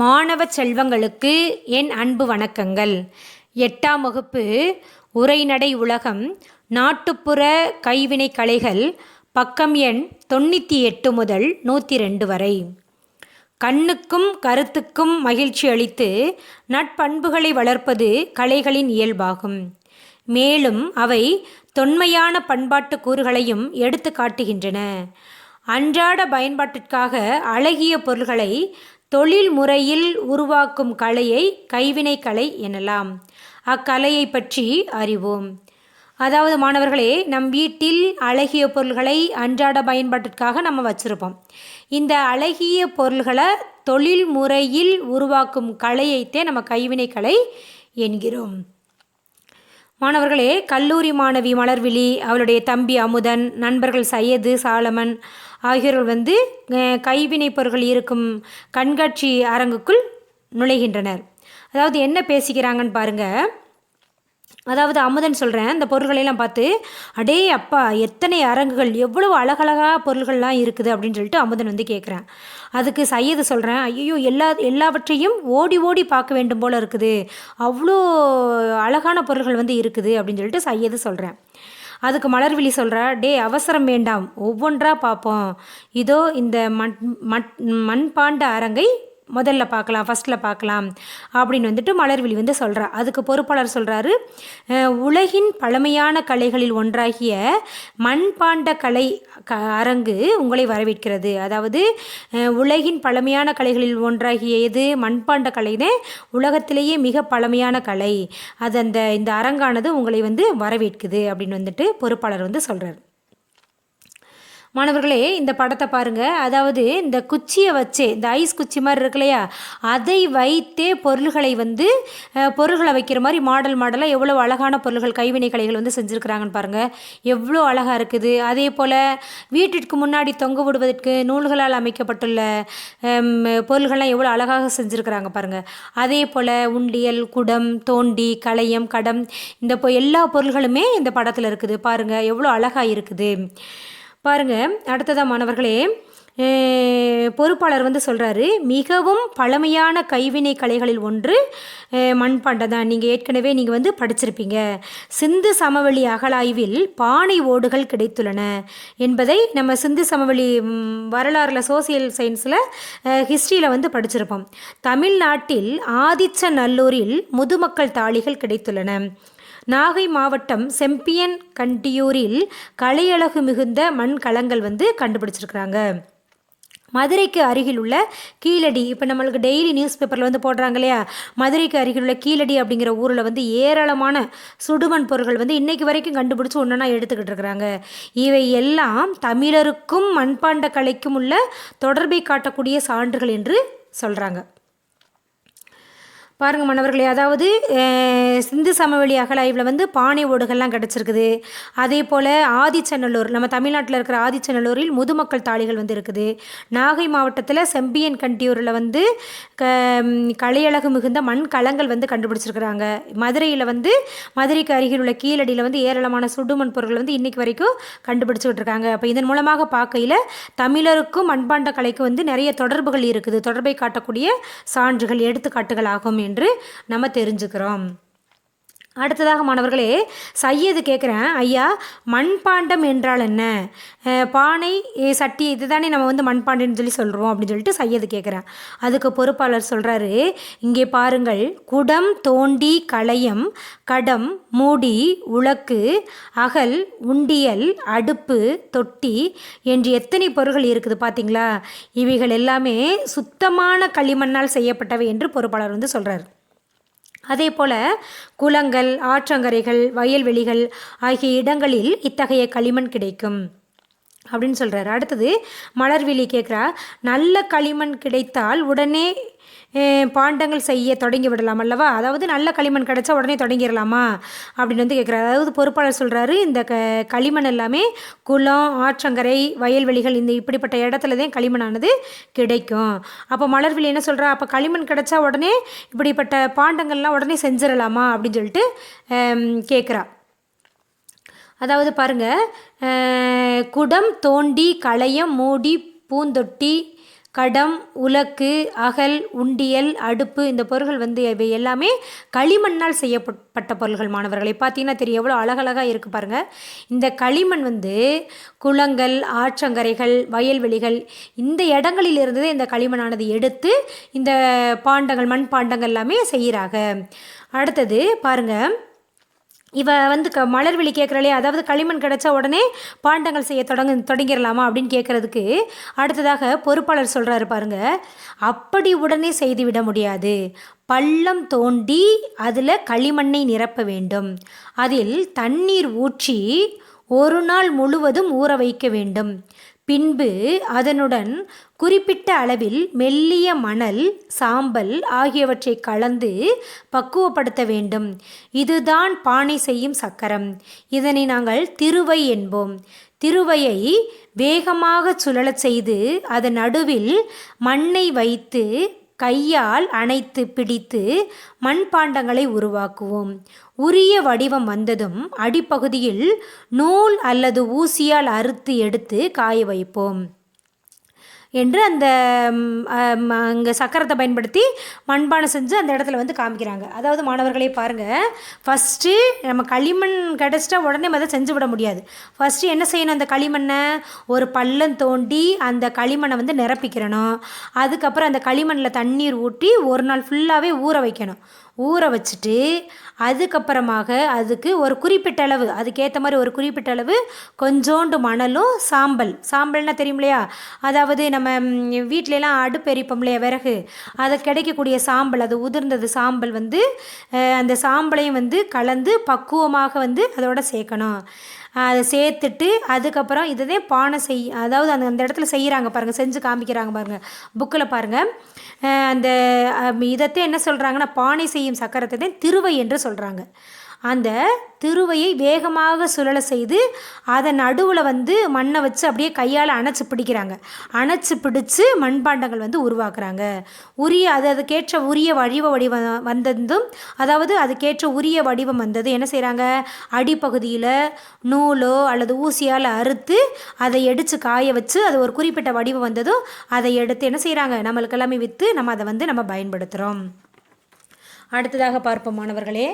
மாணவ செல்வங்களுக்கு என் அன்பு வணக்கங்கள். எட்டாம் வகுப்பு உரைநடை உலகம் நாட்டுப்புற கைவினை கலைகள் பக்கம் எண் தொண்ணூற்றி எட்டு முதல் நூற்றி ரெண்டு வரை. கண்ணுக்கும் கருத்துக்கும் மகிழ்ச்சி அளித்து நட்பண்புகளை வளர்ப்பது கலைகளின் இயல்பாகும். மேலும் அவை தொன்மையான பண்பாட்டு கூறுகளையும் எடுத்து காட்டுகின்றன. அன்றாட பயன்பாட்டிற்காக அழகிய பொருள்களை தொழில் முறையில் உருவாக்கும் கலையை கைவினை கலை எனலாம். அக்கலையை பற்றி அறிவோம். அதாவது மாணவர்களே நம் வீட்டில் அழகிய பொருள்களை அன்றாட பயன்பாட்டிற்காக நம்ம வச்சுருப்போம். இந்த அழகிய பொருள்களை தொழில் முறையில் உருவாக்கும் கலையைத்தே நம்ம கைவினை கலை என்கிறோம். மாணவர்களே கல்லூரி மாணவி மலர்விழி அவளுடைய தம்பி அமுதன் நண்பர்கள் சையது சாலமன் ஆகியோர்கள் வந்து அஹ், கைவினைப் பொருட்கள் இருக்கும் கண்காட்சி அரங்குக்குள் நுழைகின்றனர். அதாவது என்ன பேசிக்கிறாங்கன்னு பாருங்கள் அதாவது அமுதன் சொல்கிறேன் அந்த பொருள்களையெல்லாம் பார்த்து அடே அப்பா எத்தனை அரங்குகள் எவ்வளவு அழகழகா பொருள்கள்லாம் இருக்குது அப்படின்னு சொல்லிட்டு அமுதன் வந்து கேட்குறேன் அதுக்கு சையது சொல்கிறேன் ஐயோ எல்லா எல்லாவற்றையும் ஓடி ஓடி பார்க்க வேண்டும் போல் இருக்குது. அவ்வளோ அழகான பொருள்கள் வந்து இருக்குது அப்படின்னு சொல்லிட்டு சையது சொல்கிறேன் அதுக்கு மலர்விழி சொல்கிறா டே அவசரம் வேண்டாம் ஒவ்வொன்றா பார்ப்போம். இதோ இந்த மண் மண் மண்பாண்ட அரங்கை முதல்ல பார்க்கலாம் ஃபஸ்ட்டில் பார்க்கலாம் அப்படின்னு வந்துட்டு மலர்விழி வந்து சொல்கிறா அதுக்கு பொறுப்பாளர் சொல்கிறாரு உலகின் பழமையான கலைகளில் ஒன்றாகிய மண்பாண்ட கலை க அரங்கு உங்களை வரவேற்கிறது. அதாவது உலகின் பழமையான கலைகளில் ஒன்றாகிய எது? மண்பாண்ட கலைனே உலகத்திலேயே மிக பழமையான கலை. அது அந்த இந்த அரங்கானது உங்களை வந்து வரவேற்குது அப்படின்னு வந்துட்டு பொறுப்பாளர் வந்து சொல்கிறார் மாணவர்களே இந்த படத்தை பாருங்க. அதாவது இந்த குச்சியை வச்சே இந்த ஐஸ் குச்சி மாதிரி இருக்கு இல்லையா? அதை வைத்தே பொருள்களை வந்து பொருள்களை வைக்கிற மாதிரி மாடல் மாடலாக எவ்வளோ அழகான பொருள்கள் கைவினை கலைகள் வந்து செஞ்சுருக்கிறாங்கன்னு பாருங்க. எவ்வளோ அழகாக இருக்குது. அதே போல் வீட்டிற்கு முன்னாடி தொங்க விடுவதற்கு நூல்களால் அமைக்கப்பட்டுள்ள பொருள்கள்லாம் எவ்வளோ அழகாக செஞ்சுருக்கிறாங்க பாருங்க. அதே போல் உண்டியல் குடம் தோண்டி களையம் கடம் இந்த பொ- எல்லா பொருள்களுமே இந்த படத்தில் இருக்குது. பாருங்கள் எவ்வளோ அழகாக இருக்குது. பாருங்கள் அடுத்ததாக மாணவர்களே பொறுப்பாளர் வந்து சொல்கிறாரு மிகவும் பழமையான கைவினை கலைகளில் ஒன்று அஹ், மண்பாண்டம் தான். நீங்கள் ஏற்கனவே நீங்கள் வந்து படிச்சிருப்பீங்க. சிந்து சமவெளி அகழாய்வில் பானை ஓடுகள் கிடைத்துள்ளன. என்பதை நம்ம சிந்து சமவெளி வரலாறில் வரலாறுல சோசியல் சயின்ஸில் ஹிஸ்ட்ரியில் வந்து படிச்சிருப்போம். தமிழ்நாட்டில் ஆதிச்சநல்லூரில் முதுமக்கள் தாளிகள் கிடைத்துள்ளன. நாகை மாவட்டம் செம்பியன் கண்டியூரில் கலையழகு மிகுந்த மண் கலங்கள் வந்து கண்டுபிடிச்சிருக்கிறாங்க. மதுரைக்கு அருகில் உள்ள கீழடி இப்போ நம்மளுக்கு டெய்லி நியூஸ் பேப்பரில் வந்து போடுறாங்க இல்லையா? மதுரைக்கு அருகில் உள்ள கீழடி அப்படிங்கிற ஊரில் வந்து ஏராளமான சுடுமண் பொருட்கள் வந்து இன்றைக்கு வரைக்கும் கண்டுபிடிச்சி ஒன்றுனா எடுத்துக்கிட்டு இருக்கிறாங்க. இவை எல்லாம் தமிழருக்கும் மண்பாண்ட கலைக்கும் உள்ள தொடர்பை காட்டக்கூடிய சான்றுகள் என்று சொல்கிறாங்க பாருங்கள் மாணவர்களே அதாவது சிந்து சமவெளி அகழாய்வில் வந்து பானை ஓடுகள்லாம் கிடச்சிருக்குது. அதே போல் ஆதிச்சநல்லூர் நம்ம தமிழ்நாட்டில் இருக்கிற ஆதிச்சநல்லூரில் முதுமக்கள் தாளிகள் வந்து இருக்குது. நாகை மாவட்டத்தில் செம்பியன் கண்டியூரில் வந்து க கலையழகு மிகுந்த மண் கலங்கள் வந்து கண்டுபிடிச்சிருக்கிறாங்க. மதுரையில் வந்து மதுரைக்கு அருகில் உள்ள கீழடியில் வந்து ஏராளமான சுடுமண் பொருட்கள் வந்து இன்றைக்கி வரைக்கும் கண்டுபிடிச்சிக்கிட்டு இருக்காங்க அப்போ இதன் மூலமாக பார்க்கையில் தமிழருக்கும் மண்பாண்ட கலைக்கும் வந்து நிறைய தொடர்புகள் இருக்குது. தொடர்பை காட்டக்கூடிய சான்றுகள் எடுத்துக்காட்டுகள் ஆகும். என்று நம்ம தெரிஞ்சுக்கிறோம். அடுத்ததாக மாணவர்களே சையது கேட்குறேன் ஐயா மண்பாண்டம் என்றால் என்ன? பானை சட்டி இதுதானே நம்ம வந்து மண்பாண்டம்னு சொல்லி சொல்கிறோம் அப்படின்னு சொல்லிட்டு சையது கேட்குறேன் அதுக்கு பொறுப்பாளர் சொல்கிறாரு இங்கே பாருங்கள் குடம் தோண்டி களையம் கடம் மூடி உலக்கு அகல் உண்டியல் அடுப்பு தொட்டி என்று எத்தனை பொருள்கள் இருக்குது பார்த்தீங்களா இவைகள் எல்லாமே சுத்தமான களிமண்ணால் செய்யப்பட்டவை என்று பொறுப்பாளர் வந்து சொல்கிறார் அதே போல குளங்கள் ஆற்றங்கரைகள் வயல்வெளிகள் ஆகிய இடங்களில் இத்தகைய களிமண் கிடைக்கும். அப்படின்னு சொல்கிறாரு அடுத்தது மலர்விழி கேட்குறா நல்ல களிமண் கிடைத்தால் உடனே பாண்டங்கள் செய்ய தொடங்கி விடலாம் அல்லவா? அதாவது நல்ல களிமண் கிடைச்சா உடனே தொடங்கிடலாமா அப்படின்னு வந்து கேட்குறாரு அதாவது பொறுப்பாளர் சொல்கிறாரு இந்த க களிமண் எல்லாமே குளம் ஆற்றங்கரை வயல்வெளிகள் இந்த இப்படிப்பட்ட இடத்துல தான் களிமண்ணானது கிடைக்கும். அப்போ மலர்விழி என்ன சொல்கிறா அப்போ களிமண் கிடைச்சா உடனே இப்படிப்பட்ட பாண்டங்கள்லாம் உடனே செஞ்சிடலாமா அப்படின்னு சொல்லிட்டு கேட்குறா அதாவது பாருங்க குடம் தோண்டி களையம் மூடி பூந்தொட்டி கடம் உலக்கு அகல் உண்டியல் அடுப்பு இந்த பொருள்கள் வந்து இவை எல்லாமே களிமண்ணால் செய்யப்பட்ட பொருள்கள் மாணவர்களை. பார்த்தீங்கன்னா தெரியும் எவ்வளோ அழகழகாக இருக்குது பாருங்கள் இந்த களிமண் வந்து குளங்கள் ஆற்றங்கரைகள் வயல்வெளிகள் இந்த இடங்களில் இருந்து இந்த களிமண்ணானது எடுத்து இந்த பாண்டங்கள் மண் பாண்டங்கள் எல்லாமே செய்கிறாங்க அடுத்தது பாருங்கள் இவ வந்து க மலர்விழி கேட்குறாளே அதாவது களிமண் கிடச்சா உடனே பாண்டங்கள் செய்ய தொடங்க தொடங்கிடலாமா அப்படின்னு கேட்குறதுக்கு அடுத்ததாக பொறுப்பாளர் சொல்கிறாரு பாருங்க. அப்படி உடனே செய்துவிட முடியாது. பள்ளம் தோண்டி அதில் களிமண்ணை நிரப்ப வேண்டும். அதில் தண்ணீர் ஊற்றி ஒரு நாள் முழுவதும் ஊற வைக்க வேண்டும். பின்பு அதனுடன் குறிப்பிட்ட அளவில் மெல்லிய மணல் சாம்பல் ஆகியவற்றை கலந்து பக்குவப்படுத்த வேண்டும். இதுதான் பானை செய்யும் சக்கரம். இதனை நாங்கள் திருவை என்போம். திருவையை வேகமாக சுழலச் செய்து அதன் நடுவில் மண்ணை வைத்து கையால் அணைத்து பிடித்து மண்பாண்டங்களை உருவாக்குவோம். உரிய வடிவம் வந்ததும் அடிப்பகுதியில் நூல் அல்லது ஊசியால் அறுத்து எடுத்து காய வைப்போம். என்று அந்த அங்கே சக்கரத்தை பயன்படுத்தி மண்பானை செஞ்சு அந்த இடத்துல வந்து காமிக்கிறாங்க. அதாவது மாணவர்களே பாருங்கள் ஃபஸ்ட்டு நம்ம களிமண் கிடச்சிட்டா உடனே அதை செஞ்சு விட முடியாது. ஃபஸ்ட்டு என்ன செய்யணும் அந்த களிமண்ணை? ஒரு பள்ளம் தோண்டி அந்த களிமண்ணை வந்து நிரப்பிக்கிறணும். அதுக்கப்புறம் அந்த களிமண்ணில் தண்ணீர் ஊற்றி ஒரு நாள் ஃபுல்லாகவே ஊற வைக்கணும். ஊற வச்சுட்டு அதுக்கப்புறமாக அதுக்கு ஒரு குறிப்பிட்ட அளவு அதுக்கேற்ற மாதிரி ஒரு குறிப்பிட்ட அளவு கொஞ்சோண்டு மணலும் சாம்பல். சாம்பல்னா தெரியும் இல்லையா அதாவது நம்ம வீட்டிலலாம் அடுப்பு எரிப்போம் இல்லையா விறகு? அதை கிடைக்கக்கூடிய சாம்பல் அது உதிர்ந்தது சாம்பல் வந்து அந்த சாம்பலையும் வந்து கலந்து பக்குவமாக வந்து அதோட சேர்க்கணும். அதை சேர்த்துட்டு அதுக்கப்புறம் இதே பானை செய் அதாவது அந்த அந்த இடத்துல செய்கிறாங்க பாருங்கள் செஞ்சு காமிக்கிறாங்க பாருங்கள் புக்கில் பாருங்கள் அந்த இதத்தை என்ன சொல்கிறாங்கன்னா பானை செய்யும் சக்கரத்தை தான் திருவை என்று சொல்கிறாங்க அந்த திருவையை வேகமாக சுழல செய்து அதை நடுவில் வந்து மண்ணை வச்சு அப்படியே கையால் அணைச்சி பிடிக்கிறாங்க. அணைச்சி பிடிச்சி மண்பாண்டங்கள் வந்து உருவாக்குறாங்க. உரிய அது அதுக்கேற்ற உரிய வடிவ வடிவம் வந்ததும் அதாவது அதுக்கேற்ற உரிய வடிவம் வந்தது என்ன செய்கிறாங்க அடிப்பகுதியில் நூலோ அல்லது ஊசியால் அறுத்து அதை எடுத்து காய வச்சு அது ஒரு குறிப்பிட்ட வடிவம் வந்ததும் அதை எடுத்து என்ன செய்கிறாங்க நம்மளுக்கு எல்லாமே விற்று நம்ம அதை வந்து நம்ம பயன்படுத்துகிறோம் அடுத்ததாக பார்ப்போம் மாணவர்களே.